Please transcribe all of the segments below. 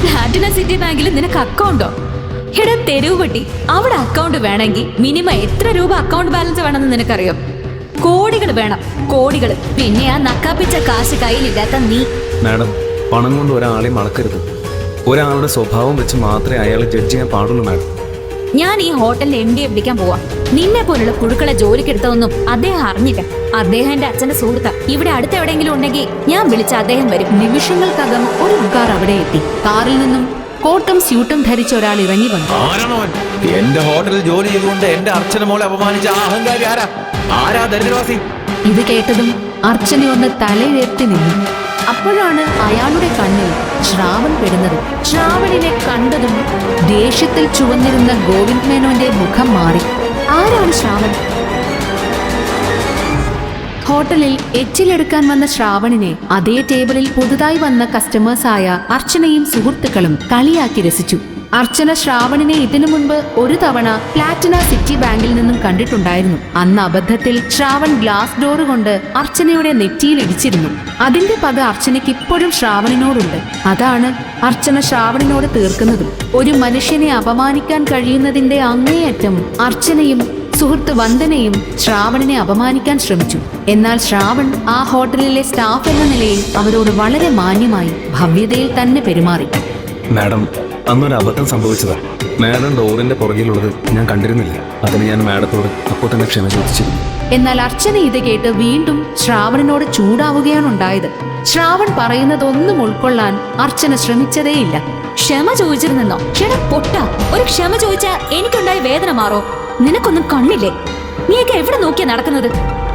Platinum city ബാങ്കിൽ നിനക്ക് അക്കൗണ്ടോ? എടാ തെരുവ് പട്ടി. അവിടെ അക്കൗണ്ട് വേണമെങ്കിൽ മിനിമം എത്ര രൂപ അക്കൗണ്ട് ബാലൻസ് വേണമെന്ന് നിനക്കറിയോ? കോടികൾ വേണം കോടികൾ. പിന്നെ ആ നക്കാപ്പിച്ച കാശ് കയ്യിലില്ലാത്ത നീ. മാഡം പണം കൊണ്ട് ഒരാളെയും അളക്കരുത് ഒരാളുടെ സ്വഭാവം വെച്ച് മാത്രമേ അയാളെ ജഡ്ജ് ചെയ്യാൻ പാടുള്ളൂ മാഡം. ഞാൻ ഈ ഹോട്ടലിൽ എം ഡിയെ പിടിക്കാൻ പോവാ. നിന്നെ പോലുള്ള പുഴുക്കളെ ജോലിക്കെടുത്തതൊന്നും അദ്ദേഹം അറിഞ്ഞില്ല. അദ്ദേഹം എന്റെ അച്ഛന്റെ സുഹൃത്ത്. ഇവിടെ അടുത്ത് എവിടെയെങ്കിലും ഉണ്ടെങ്കിൽ ഞാൻ വിളിച്ച അദ്ദേഹം വരും. നിമിഷങ്ങൾക്കകം ഒരു കാർ അവിടെ എത്തി. കാറിൽ നിന്നും കോട്ടും സ്യൂട്ടും ധരിച്ച ഒരാൾ ഇറങ്ങി വന്നു. എന്റെ ഹോട്ടലിൽ ജോലി ചെയ്തുകൊണ്ട് എന്റെ അർച്ചന മോളെ അപമാനിച്ച അഹങ്കാരി ആരാ ആരാ ദരിദ്രവാസി? ഇത് കേട്ടതും അർച്ചന ഒന്ന് തലയിലെത്തി നിന്നു. അപ്പോഴാണ് അയാളുടെ കണ്ണിൽ ശ്രാവൺ പെടുന്നത്. ശ്രാവണിനെ കണ്ടതും ദേഷ്യത്തിൽ ചുവന്നിരുന്ന ഗോവിന്ദ് മേനോന്റെ മുഖം മാറി. ആരാണ് ശ്രാവൺ? ഹോട്ടലിൽ എച്ചിലെടുക്കാൻ വന്ന ശ്രാവണിനെ അതേ ടേബിളിൽ പുതുതായി വന്ന കസ്റ്റമേഴ്സായ അർച്ചനയും സുഹൃത്തുക്കളും കളിയാക്കി രസിച്ചു. അർച്ചന ശ്രാവണിനെ ഇതിനു മുൻപ് ഒരു തവണ പ്ലാറ്റിന സിറ്റി ബാങ്കിൽ നിന്നും കണ്ടിട്ടുണ്ടായിരുന്നു. അന്ന് അബദ്ധത്തിൽ ശ്രാവൺ ഗ്ലാസ് ഡോർ കൊണ്ട് അർച്ചനയുടെ നെറ്റിയിൽ ഇടിച്ചിരുന്നു. അതിന്റെ പക അർച്ചനയ്ക്ക് ഇപ്പോഴും ശ്രാവണിനോടുണ്ട്. അതാണ് അർച്ചന ശ്രാവണിനോട് തീർക്കുന്നതും. ഒരു മനുഷ്യനെ അപമാനിക്കാൻ കഴിയുന്നതിന്റെ അങ്ങേയറ്റം അർച്ചനയും സുഹൃത്ത് വന്ദനയും ശ്രാവണിനെ അപമാനിക്കാൻ ശ്രമിച്ചു. എന്നാൽ ശ്രാവൺ ആ ഹോട്ടലിലെ സ്റ്റാഫ് എന്ന നിലയിൽ അവരോട് വളരെ മാന്യമായി ഭവ്യതയിൽ തന്നെ പെരുമാറി. മാഡം അന്നൊരു അബദ്ധം സംഭവിച്ചതാ. മാഡം ഡോറിന്റെ പുറകിലുള്ളത് ഞാൻ കണ്ടിരുന്നില്ല. അതിന് ഞാൻ മാഡത്തോട് അപ്പോൾ തന്നെ ക്ഷമ ചോദിച്ചു. എന്നാൽ അർച്ചന ഇത് കേട്ട് വീണ്ടും ശ്രാവണനോട് ചൂടാവുകയാണ് ഉണ്ടായത്. ശ്രാവൺ പറയുന്നതൊന്നും ഉൾക്കൊള്ളാൻ അർച്ചന ശ്രമിച്ചതേയില്ല. ക്ഷമ ചോദിച്ചിരുന്നോ ക്ഷണം പൊട്ട. ഒരു ക്ഷമ ചോദിച്ചാ എനിക്കുണ്ടായ വേദന മാറോ? നിനക്കൊന്നും കണ്ണില്ലേ? നീയൊക്കെ എവിടെ നോക്കിയാ നടക്കുന്നത്?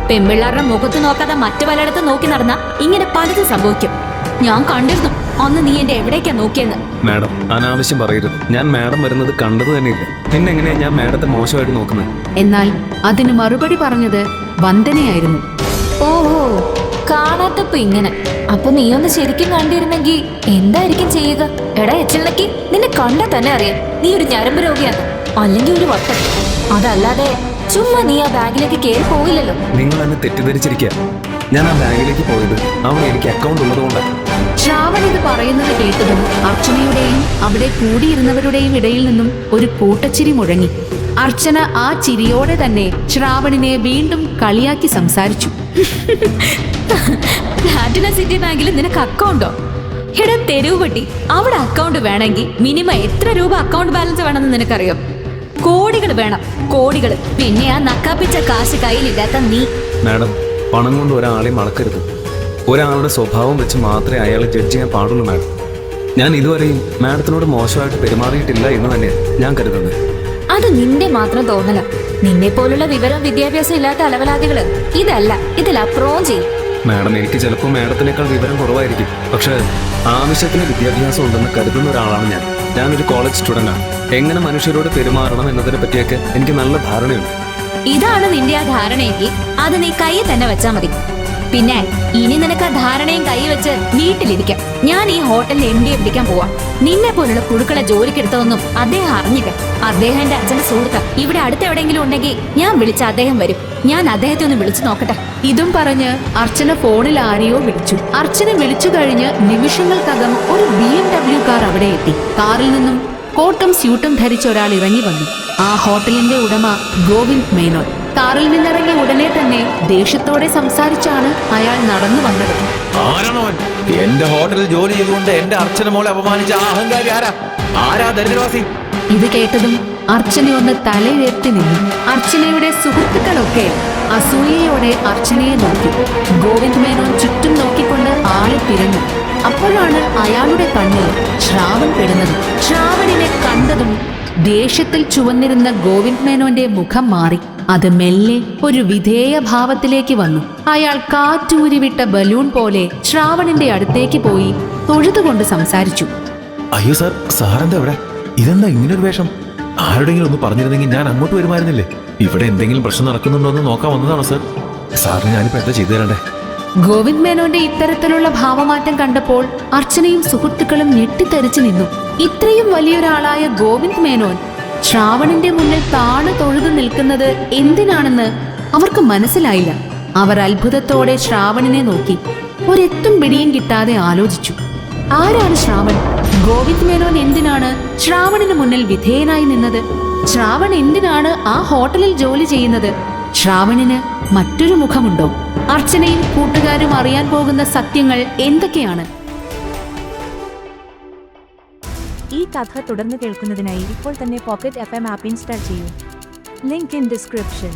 പെമ്പിള്ളാരുടെ മുഖത്ത് നോക്കാതെ മറ്റു പലയിടത്തും നോക്കി നടന്ന ഇങ്ങനെ പലതും സംഭവിക്കും. ഞാൻ കണ്ടിരുന്നു. അന്ന് നീ എന്റെ എവിടേക്കാ നോക്കിയെന്ന്? മാഡം അനാവശ്യം പറയരുത്. ഞാൻ മാഡം വരുന്നത് കണ്ടത് തന്നെയില്ല? പിന്നെ എങ്ങനെയാ ഞാൻ മാഡത്തെ മോശമായിട്ട് നോക്കുന്നത്? എന്നാൽ അതിന് മറുപടി പറഞ്ഞത് വന്ദനയായിരുന്നു. ഓഹോ കാണാത്തപ്പോ ഇങ്ങനെ. അപ്പൊ നീ ഒന്ന് ശരിക്കും കണ്ടിരുന്നെങ്കിൽ എന്തായിരിക്കും ചെയ്യുക? എടാ എച്ചിലക്ക് നിന്നെ കണ്ടാ തന്നെ അറിയാം. നീ ഒരു ഞരമ്പ് രോഗിയാണ് അല്ലെങ്കിൽ ഒരു വട്ടം. അതല്ലാതെ ചുമ്മാ നീ ആ ബാഗിലേക്ക് കയറി പോയില്ലല്ലോ നിങ്ങൾ എന്നെ തെറ്റിദ്ധരിച്ചിരിക്കുക ഞാൻ ആ ബാങ്കിലേക്ക് പോയത്. അവൻ എനിക്ക് അക്കൗണ്ട് ഉള്ളതുകൊണ്ട്. ശ്രാവൺ ഇത് പറയുന്നത് കേട്ടതും അർച്ചനയുടെയും അവിടെ കൂടിയിരുന്നവരുടെയും ഇടയിൽ നിന്നും ഒരു കൂട്ടച്ചിരി മുഴങ്ങി. അർച്ചന ആ ചിരിയോടെ തന്നെ ശ്രാവണിനെ വീണ്ടും കളിയാക്കി സംസാരിച്ചു. പ്ലാറ്റിന സിറ്റി ബാങ്കിൽ നിനക്ക് അക്കൗണ്ടോ എടാ തെരുവ് പട്ടി അവിടെ അക്കൗണ്ട് വേണമെങ്കിൽ മിനിമം എത്ര രൂപ അക്കൗണ്ട് ബാലൻസ് വേണമെന്ന് നിനക്കറിയാം? കോടികൾ വേണം കോടികൾ. പിന്നെ ആ നക്കാപ്പിച്ച കാശ് കയ്യിലില്ലാത്ത നീ. മാഡം പണം കൊണ്ട് ഒരാളെയും അളക്കരുത് ഒരാളുടെ സ്വഭാവം വെച്ച് മാത്രമേ അയാളെ ജഡ്ജ് ചെയ്യാൻ പാടുള്ളൂ മാഡം ഞാൻ ഇതുവരെയും മാഡത്തിനോട് മോശമായിട്ട് പെരുമാറിയിട്ടില്ല എന്ന് തന്നെ ഞാൻ കരുതുന്നത് അത് നിന്റെ മാത്രം തോന്നല. നിന്നെ പോലുള്ള വിവരം വിദ്യാഭ്യാസം ഇല്ലാത്ത അലവലാദികൾ ഇതല്ല ഇതിലപ്പുറവും ചെയ്യും. മാഡം എനിക്ക് ചിലപ്പോൾ മാഡത്തിനേക്കാൾ വിവരം കുറവായിരിക്കും. പക്ഷെ ആവശ്യത്തിന് വിദ്യാഭ്യാസം ഉണ്ടെന്ന് കരുതുന്ന ഒരാളാണ് ഞാൻ. ഞാനൊരു കോളേജ് സ്റ്റുഡന്റാണ് എങ്ങനെ മനുഷ്യരോട് പെരുമാറണം എന്നതിനെ പറ്റിയൊക്കെ എനിക്ക് നല്ല ധാരണയുണ്ട്. ഇതാണ് നിന്റെ ആ ധാരണയെങ്കിൽ അത് നീ കയ്യിൽ തന്നെ വെച്ചാ മതി. പിന്നെ ഇനി നിനക്ക് ആ ധാരണയും കൈ വെച്ച് വീട്ടിലിരിക്കാം. ഞാൻ ഈ ഹോട്ടലിൽ എം ഡിയെ പിടിക്കാൻ പോവാ. നിന്നെ പോലുള്ള കുടുക്കളെ ജോലിക്കെടുത്തതൊന്നും അദ്ദേഹം അറിഞ്ഞില്ല. അദ്ദേഹം എന്റെ അച്ഛന്റെ സുഹൃത്ത് ഇവിടെ അടുത്ത് എവിടെയെങ്കിലും ഉണ്ടെങ്കിൽ ഞാൻ വിളിച്ച അദ്ദേഹം വരും. ഞാൻ അദ്ദേഹത്തെ ഒന്ന് വിളിച്ചു നോക്കട്ടെ. ഇതും പറഞ്ഞ് അർച്ചന ഫോണിൽ ആരെയോ വിളിച്ചു. അർച്ചന വിളിച്ചു കഴിഞ്ഞ് നിമിഷങ്ങൾക്കകം ഒരു ബി എം ഡബ്ല്യു കാർ അവിടെ എത്തി. കാറിൽ നിന്നും കോട്ടും സ്യൂട്ടും ധരിച്ച ഒരാൾ ഇറങ്ങി വന്നു. ആ ഹോട്ടലിന്റെ ഉടമ ഗോവിന്ദ് മേനോൻ. കാറിൽ നിന്നിറങ്ങിയ ഉടനെ തന്നെ ദേഷ്യത്തോടെ സംസാരിച്ചാണ് അയാൾ നടന്നു വന്നത്. എന്റെ ഹോട്ടലിൽ ജോലി ചെയ്തുകൊണ്ട് എന്റെ അർച്ചന മോളെ അപമാനിച്ച അഹങ്കാരി ആരാ ആരാ ദരിദ്രവാസി? ഇത് കേട്ടതും അർച്ചന ഒന്ന് തലയുയർത്തി നിന്നു. അർച്ചനയുടെ സുഹൃത്തുക്കളൊക്കെ അസൂയയോടെ അർച്ചനയെ നോക്കി. ഗോവിന്ദ് മേനോൻ ചുറ്റും നോക്കിക്കൊണ്ട് ആളെ തിരഞ്ഞു. അപ്പോഴാണ് അയാളുടെ കണ്ണിൽ ശ്രാവൺ പെടുന്നത്. ശ്രാവണിനെ കണ്ടതും ദേഷ്യത്തിൽ ചുവന്നിരുന്ന ഗോവിന്ദ് മേനോന്റെ മുഖം മാറി. അത് മെല്ലെ ഒരു വിധേയ ഭാവത്തിലേക്ക് വന്നു. അയാൾ കാറ്റൂരിവിട്ട ബലൂൺ പോലെ ശ്രാവണിന്റെ അടുത്തേക്ക് പോയി തൊഴുതുകൊണ്ട് സംസാരിച്ചു. അയ്യോ സാർ സാറെന്താ ഇവിടെ? ഇതെന്താ ഇങ്ങനൊരു വേഷം? ആരുടെങ്കിലും ഒന്ന് പറഞ്ഞിരുന്നെങ്കിൽ ഞാൻ അങ്ങോട്ട് വരുമായിരുന്നില്ലേ? ഇവിടെ എന്തെങ്കിലും പ്രശ്നം നടക്കുന്നുണ്ടോ എന്ന് നോക്കാൻ വന്നതാണോ സാർ? സാറിന് ഞാനിപ്പോ എന്താ ചെയ്തു തരണ്ടേ? ഗോവിന്ദ് മേനോന്റെ ഇത്തരത്തിലുള്ള ഭാവമാറ്റം കണ്ടപ്പോൾ അർച്ചനയും സുഹൃത്തുക്കളും ഞെട്ടിത്തെറിച്ചു നിന്നു. ഇത്രയും വലിയൊരാളായ ഗോവിന്ദ് മേനോൻ ശ്രാവണിന്റെ മുന്നിൽ താണു തൊഴുതു നിൽക്കുന്നത് എന്തിനാണെന്ന് അവർക്ക് മനസ്സിലായില്ല. അവർ അത്ഭുതത്തോടെ ശ്രാവണിനെ നോക്കി. ഒരെത്തും പിടിയും കിട്ടാതെ ആലോചിച്ചു. ആരാണ് ശ്രാവൺ? ഗോവിന്ദ് മേനോൻ എന്തിനാണ് ശ്രാവണിന് മുന്നിൽ വിധേയനായി നിന്നത്? ശ്രാവൺ എന്തിനാണ് ആ ഹോട്ടലിൽ ജോലി ചെയ്യുന്നത്? ശ്രാവണിന് മറ്റൊരു മുഖമുണ്ടോ? അർച്ചനയും കൂട്ടുകാരും അറിയാൻ പോകുന്ന സത്യങ്ങൾ എന്തൊക്കെയാണ്? ഈ കഥ തുടർന്ന് കേൾക്കുന്നതിനായി ഇപ്പോൾ തന്നെ പോക്കറ്റ് എഫ് എം ആപ്പ് ഇൻസ്റ്റാൾ ചെയ്യൂ. Link in description